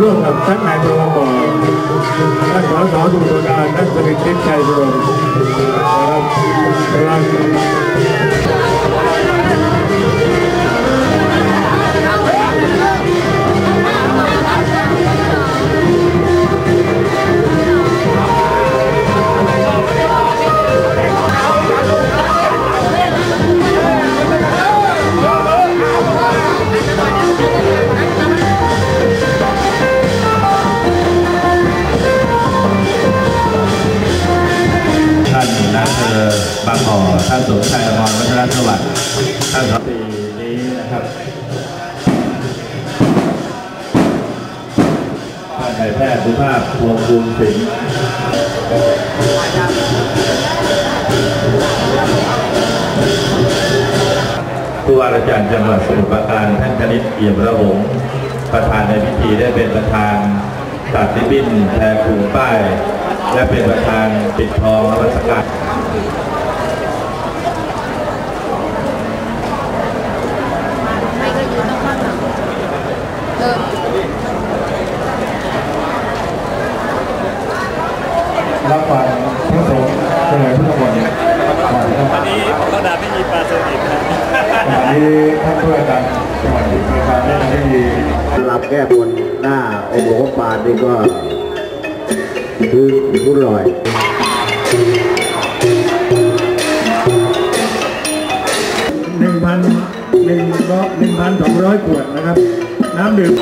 ร่วมกับท่านนายกรบท่านสสดุลการท่านสมิทธิชัยรวมนะครับ ท่านสมชายอมรวัฒนสวัสดิ์ท่านสปีนี้นะครับท่านนายแพทย์สุภาพพวงภูมิสิงห์ผู้ว่าราชการจังหวัดสมุทรปราการท่านคณิตเอี่ยมระหงประธานในพิธีได้เป็นประธานตัดริบบิ้นแทนผูกป้าย และเป็นประธานปิดทองนวัตกรรมก็ยืนต้องข้างหลังเริ่ม รับฟังพระสงฆ์เฉลิมพระบรมก่อนนะครับวันนี้ต้นน้ำไม่มีปลาสลิดนะวันนี้ท่านผู้ว่าการจังหวัดสมุทรปราการได้ทำพิธีรับแก้บนหน้าองค์หลวงปานนี่ก็คือผู้ลอยหนึ่งพันหนึ่งร้อยหนึ่งพันสองร้อยขวดนะครับ น้ำดื่ม